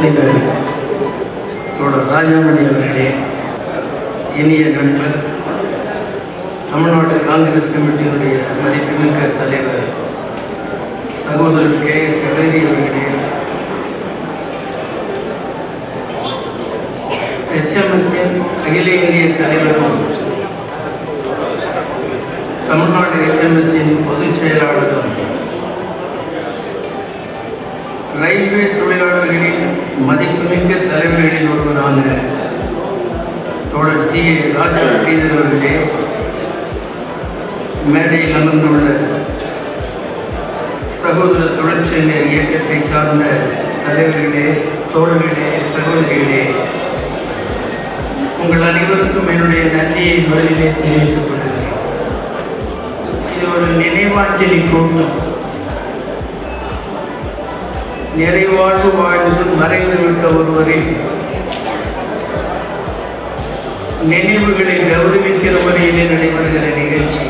தலைவர் தோழர் ராஜாமணி அவர்களே இனிய நண்பர் தமிழ்நாடு காங்கிரஸ் கமிட்டியினுடைய மதிப்புமிக்க தலைவர் சகோதரர் கே எஸ் சவேரி அவர்களே எச்எம்எஸ்என் அகில இந்திய தலைவரும் தமிழ்நாடு எச்எம்எஸ்ஸின் பொதுச் செயலாளரும் ரயில்வே தொழிலாளர்களின் மதிப்புமிக்க தலைவர்களில் ஒருவரான தோழர் சி. ஏ. ராஜா ஸ்ரீதர் அவர்களே மேடையில் அமர்ந்துள்ள சகோதர தொழிற்சங்க இயக்கத்தை சார்ந்த தலைவர்களே தோழர்களே சகோதரிகளே உங்கள் அனைவருக்கும் என்னுடைய நன்றியை முதலிலே தெரிவித்துக் கொள்கிறேன். இது ஒரு நினைவாஞ்சலி கூட்டம். நிறைவாழ்வு வாழ்ந்து மறைந்து விட்ட ஒருவரின் நினைவுகளை கௌரவிக்கிற முறையிலே நடைபெறுகிற நிகழ்ச்சி.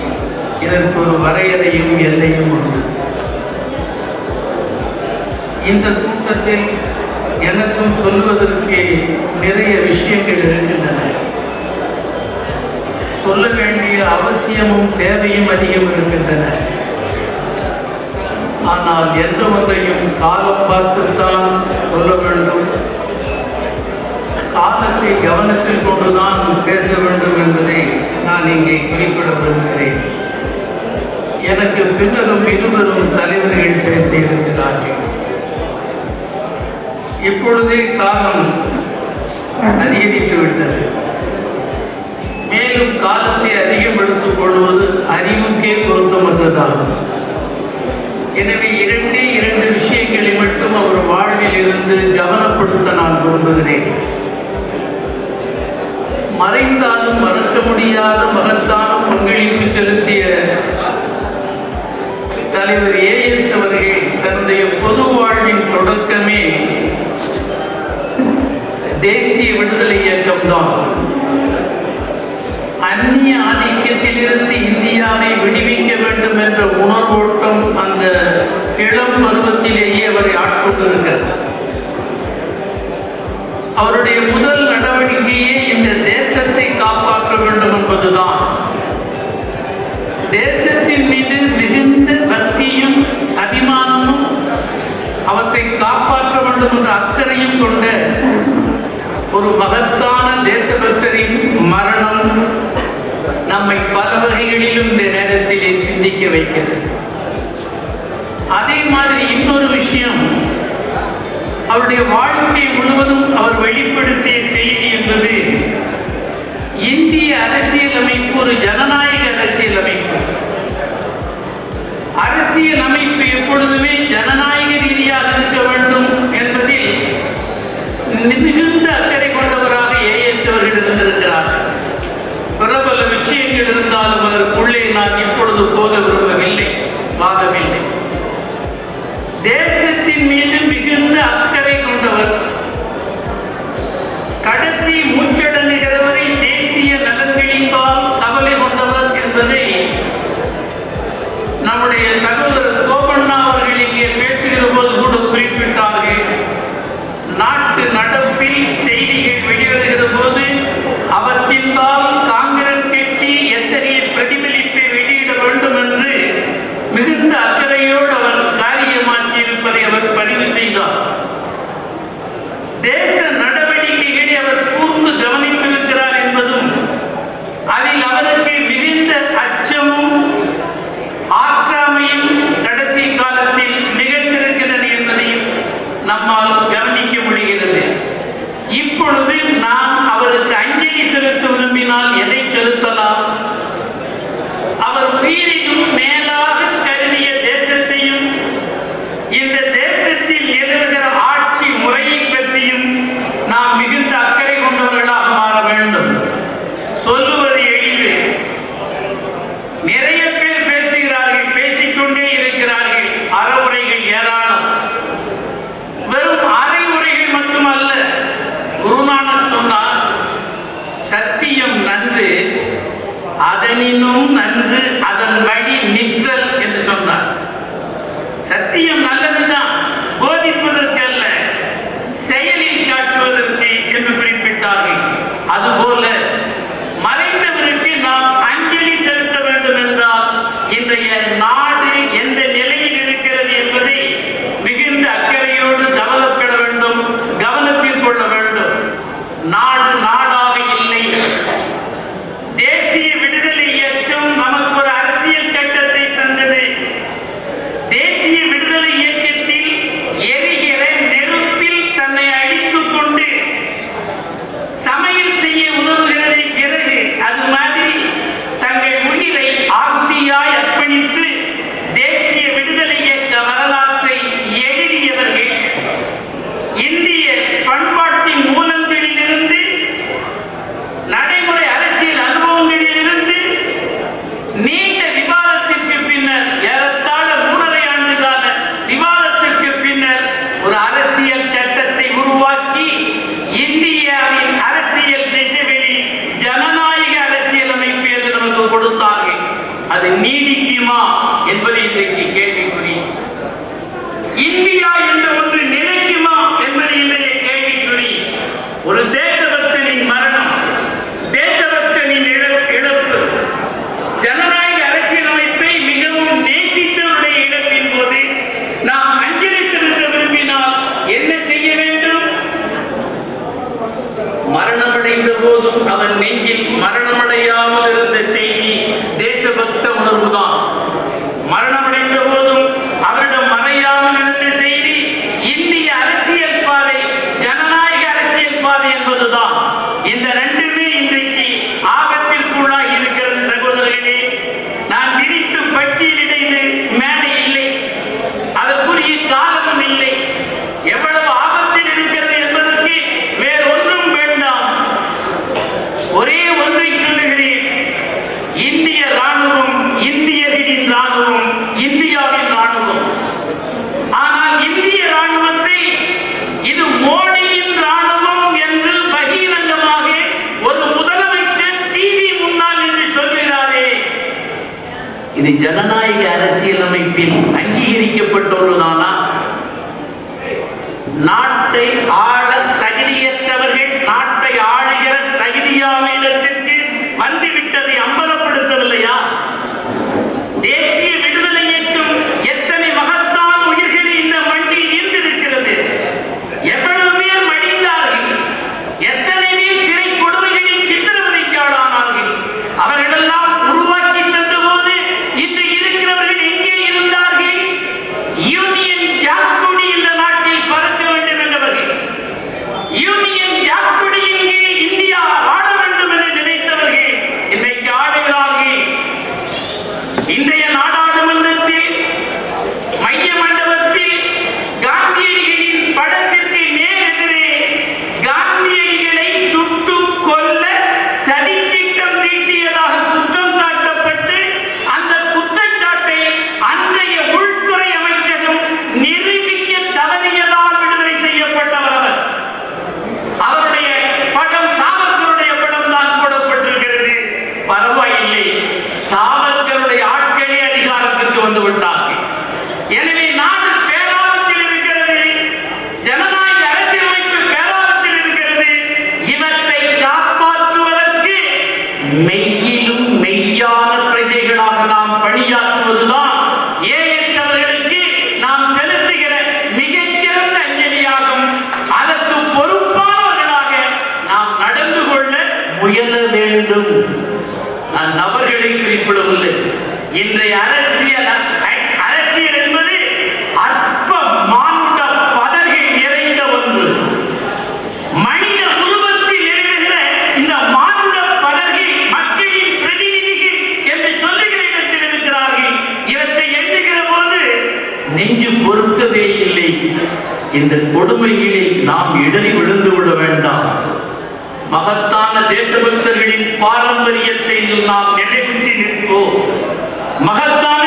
இதற்கு ஒரு வரையறையும் எல்லையும் உண்டு. இந்த கூட்டத்தில் எனக்கும் சொல்வதற்கு நிறைய விஷயங்கள் இருக்கின்றன. சொல்ல வேண்டிய அவசியமும் தேவையும் அதிகம் இருக்கின்றன. ஆனால் எந்த ஒன்றையும் காலம் பார்த்துத்தான் சொல்ல வேண்டும். காலத்தை கவனத்தில் கொண்டுதான் பேச வேண்டும் என்பதை நான் இங்கே குறிப்பிட விரும்புகிறேன். எனக்கு பின்னரும் இருவரும் தலைவர்கள் பேசியிருக்கிறார்கள். இப்பொழுதே காலம் அதிகரித்து விட்டது. மேலும் காலத்தை அதிகப்படுத்திக் கொள்வது அறிவுக்கே பொருத்தமற்றதாகும். நான் மறைந்தாலும் மறக்க முடியாத மகத்தான பங்களிப்பு செலுத்திய தலைவர் ஏ எஸ் அவர்கள் தன்னுடைய பொது வாழ்வின் தொடக்கமே தேசிய விடுதலை இயக்கம்தான். அந்நிய ஆதிக்கத்திலிருந்து இந்தியாவை விடுவிக்க வேண்டும் என்ற உணர்வோட்டம் அந்த இளம் பருவத்திலேயே அவரை ஆட்கொண்டிருக்கிறார் அவருடைய முதல் நடவடிக்கையே இந்த தேசத்தை காப்பாற்ற வேண்டும் என்பதுதான். தேசத்தின் மீது மிகுந்த பக்தியும் அபிமானமும் அவற்றை காப்பாற்ற வேண்டும் என்ற அக்கறையும் கொண்ட ஒரு மகத்தான தேசபக்தரின் மரணம் நம்மை பல வகைகளிலும் இந்த நேரத்திலே சிந்திக்க வைக்கிறது. அதே மாதிரி இன்னொரு விஷயம் அவருடைய வாழ்க்கை ஒரு ஜனநாயக அரசியல் அமைப்பு. அரசியல் அமைப்பு எப்பொழுதுமே ஜனநாயக ரீதியாக இருக்க வேண்டும் என்பதில் மிகுந்த அக்கறை கொண்டவராக ஏஎஸ் அவர்கள் இருந்திருக்கிறார் பிரபல விஷயங்கள் இருந்தாலும் அதற்குள்ளே நான் இப்பொழுது போக விரும்பவில்லை வாதமில்லை தேசத்தின் மீது Grazie. what a day! ni மெய்யிலும் மெய்யான பிரஜைகளாக நாம் பணியாற்றுவதுதான் ஏஎஸ் அவர்களுக்கு நாம் செலுத்துகிற மிகச்சிறந்த அஞ்சலியாகும். அதற்கு பொறுப்பாளர்களாக நாம் நடந்து கொள்ள முயல வேண்டும். நான் நபர்களை குறிப்பிடவில்லை. இன்றைய அரசியல் நெஞ்சு பொறுக்கவே இல்லை. இந்த கொடுமையிலே நாம் இடறி விழுந்து விட வேண்டாம். மகத்தான தேசபக்தர்களின் பாரம்பரியத்தை நாம் நினைவுற்றி நிற்போம். மகத்தான